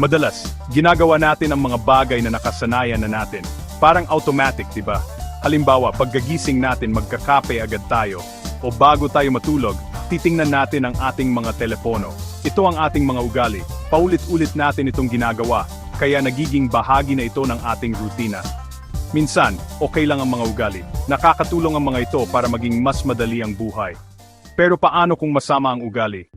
Madalas, ginagawa natin ang mga bagay na nakasanayan na natin. Parang automatic, di ba? Halimbawa, pagkagising natin magkakape agad tayo. O bago tayo matulog, titingnan natin ang ating mga telepono. Ito ang ating mga ugali. Paulit-ulit natin itong ginagawa, kaya nagiging bahagi na ito ng ating rutina. Minsan, okay lang ang mga ugali. Nakakatulong ang mga ito para maging mas madali ang buhay. Pero paano kung masama ang ugali?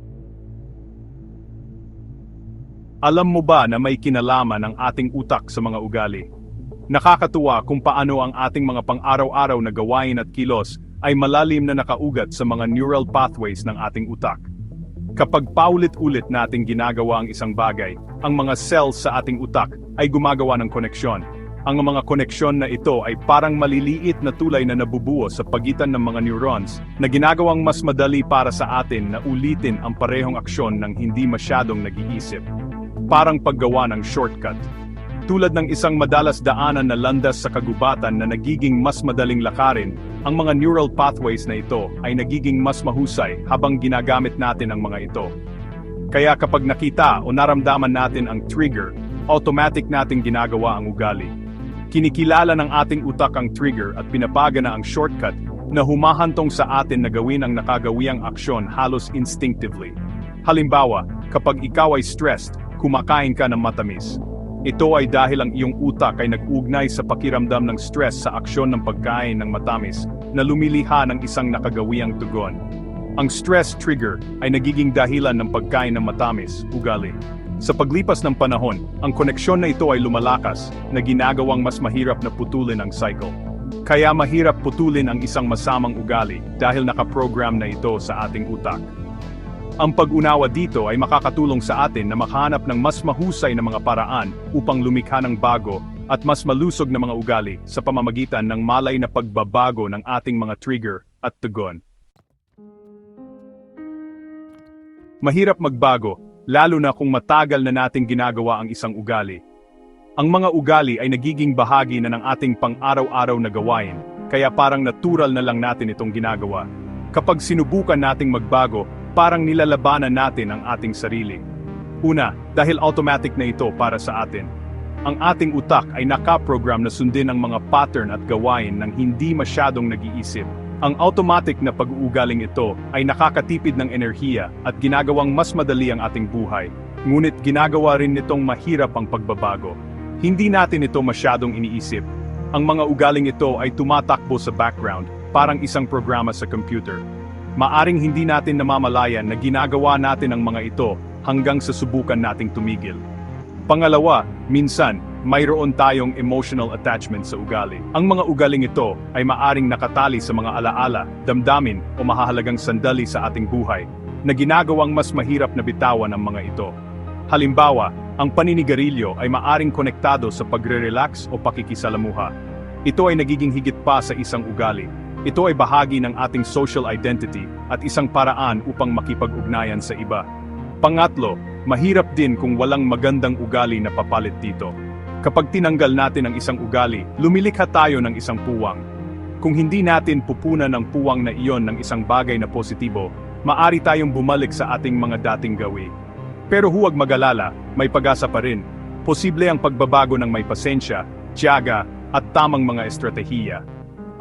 Alam mo ba na may kinalaman ang ating utak sa mga ugali? Nakakatuwa kung paano ang ating mga pang-araw-araw na gawain at kilos ay malalim na nakaugat sa mga neural pathways ng ating utak. Kapag paulit-ulit nating ginagawa ang isang bagay, ang mga cells sa ating utak ay gumagawa ng koneksyon. Ang mga koneksyon na ito ay parang maliliit na tulay na nabubuo sa pagitan ng mga neurons na ginagawang mas madali para sa atin na ulitin ang parehong aksyon ng hindi masyadong nag-iisip. Parang paggawa ng shortcut. Tulad ng isang madalas daanan na landas sa kagubatan na nagiging mas madaling lakarin, ang mga neural pathways na ito ay nagiging mas mahusay habang ginagamit natin ang mga ito. Kaya kapag nakita o naramdaman natin ang trigger, automatic nating ginagawa ang ugali. Kinikilala ng ating utak ang trigger at pinapaga na ang shortcut na humahantong sa atin na gawin ang nakagawiang aksyon halos instinctively. Halimbawa, kapag ikaw ay stressed, kumakain ka ng matamis. Ito ay dahil ang iyong utak ay nag-ugnay sa pakiramdam ng stress sa aksyon ng pagkain ng matamis na lumiliha ng isang nakagawiang tugon. Ang stress trigger ay nagiging dahilan ng pagkain ng matamis, ugali. Sa paglipas ng panahon, ang koneksyon na ito ay lumalakas na ginagawang mas mahirap na putulin ang cycle. Kaya mahirap putulin ang isang masamang ugali dahil nakaprogram na ito sa ating utak. Ang pag-unawa dito ay makakatulong sa atin na makahanap ng mas mahusay na mga paraan upang lumikha ng bago at mas malusog na mga ugali sa pamamagitan ng malay na pagbabago ng ating mga trigger at tugon. Mahirap magbago, lalo na kung matagal na nating ginagawa ang isang ugali. Ang mga ugali ay nagiging bahagi na ng ating pang-araw-araw na gawain, kaya parang natural na lang natin itong ginagawa. Kapag sinubukan nating magbago, parang nilalabanan natin ang ating sarili. Una, dahil automatic na ito para sa atin. Ang ating utak ay nakaprogram na sundin ang mga pattern at gawain ng hindi masyadong nag-iisip. Ang automatic na pag-uugaling ito ay nakakatipid ng enerhiya at ginagawang mas madali ang ating buhay. Ngunit ginagawa rin nitong mahirap ang pagbabago. Hindi natin ito masyadong iniisip. Ang mga ugaling ito ay tumatakbo sa background, parang isang programa sa computer. Maaring hindi natin namamalayan na ginagawa natin ang mga ito hanggang sa subukan nating tumigil. Pangalawa, minsan, mayroon tayong emotional attachment sa ugali. Ang mga ugaling ito ay maaring nakatali sa mga alaala, damdamin o mahahalagang sandali sa ating buhay na ginagawang mas mahirap na bitawan ang mga ito. Halimbawa, ang paninigarilyo ay maaring konektado sa pagre-relax o pakikisalamuha. Ito ay nagiging higit pa sa isang ugali. Ito ay bahagi ng ating social identity at isang paraan upang makipag-ugnayan sa iba. Pangatlo, mahirap din kung walang magandang ugali na papalit dito. Kapag tinanggal natin ang isang ugali, lumilikha tayo ng isang puwang. Kung hindi natin pupunan ng puwang na iyon ng isang bagay na positibo, maari tayong bumalik sa ating mga dating gawi. Pero huwag magalala, may pag-asa pa rin. Posible ang pagbabago ng may pasensya, tiyaga, at tamang mga estratehiya.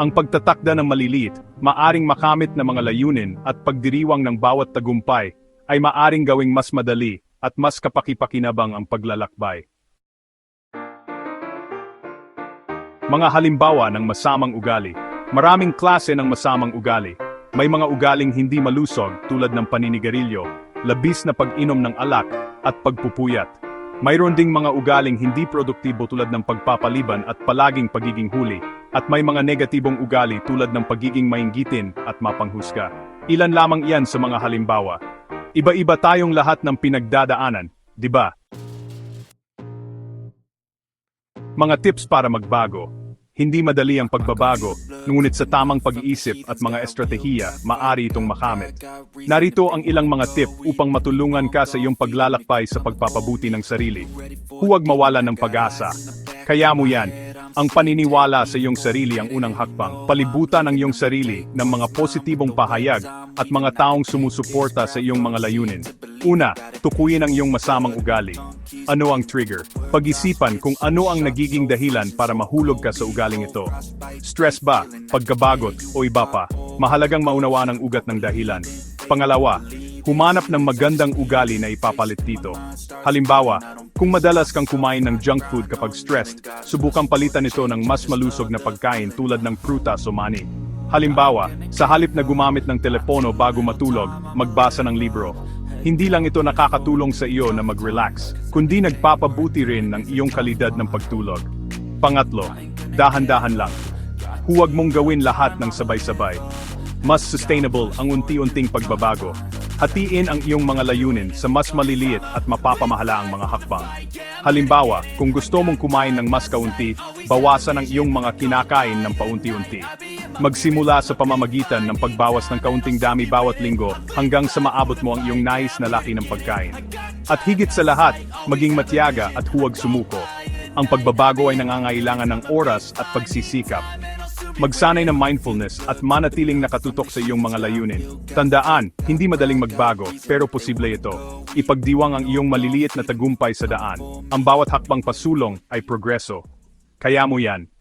Ang pagtatakda ng maliliit, maaring makamit na mga layunin at pagdiriwang ng bawat tagumpay ay maaring gawing mas madali at mas kapakipakinabang ang paglalakbay. Mga halimbawa ng masamang ugali. Maraming klase ng masamang ugali. May mga ugaling hindi malusog tulad ng paninigarilyo, labis na pag-inom ng alak, at pagpupuyat. Mayroon ding mga ugaling hindi produktibo tulad ng pagpapaliban at palaging pagiging huli, at may mga negatibong ugali tulad ng pagiging mainggitin at mapanghusga. Ilan lamang iyan sa mga halimbawa. Iba-iba tayong lahat ng pinagdadaanan, di ba? Mga tips para magbago. Hindi madali ang pagbabago, ngunit sa tamang pag-iisip at mga estratehiya, maari itong makamit. Narito ang ilang mga tip upang matulungan ka sa iyong paglalakbay sa pagpapabuti ng sarili. Huwag mawala ng pag-asa. Kaya mo yan. Ang paniniwala sa iyong sarili ang unang hakbang. Palibutan ang iyong sarili ng mga positibong pahayag at mga taong sumusuporta sa iyong mga layunin. Una, Tukuyin ang iyong masamang ugali. Ano ang trigger? Pag-isipan kung ano ang nagiging dahilan para mahulog ka sa ugaling ito. Stress ba, pagkabagot, o iba pa? Mahalagang maunawaan ang ugat ng dahilan. Pangalawa, humanap ng magandang ugali na ipapalit dito. Halimbawa, kung madalas kang kumain ng junk food kapag stressed, subukang palitan ito ng mas malusog na pagkain tulad ng prutas o mani. Halimbawa, sa halip na gumamit ng telepono bago matulog, magbasa ng libro. Hindi lang ito nakakatulong sa iyo na mag-relax, kundi nagpapabuti rin ng iyong kalidad ng pagtulog. Pangatlo, dahan-dahan lang. Huwag mong gawin lahat ng sabay-sabay. Mas sustainable ang unti-unting pagbabago. Hatiin ang iyong mga layunin sa mas maliliit at mapapamahala ang mga hakbang. Halimbawa, kung gusto mong kumain ng mas kaunti, bawasan ang iyong mga kinakain ng paunti-unti. Magsimula sa pamamagitan ng pagbawas ng kaunting dami bawat linggo hanggang sa maabot mo ang iyong nais na laki ng pagkain. At higit sa lahat, maging matyaga at huwag sumuko. Ang pagbabago ay nangangailangan ng oras at pagsisikap. Magsanay ng mindfulness at manatiling nakatutok sa iyong mga layunin. Tandaan, hindi madaling magbago, pero posible ito. Ipagdiwang ang iyong maliliit na tagumpay sa daan. Ang bawat hakbang pasulong ay progreso. Kaya mo yan.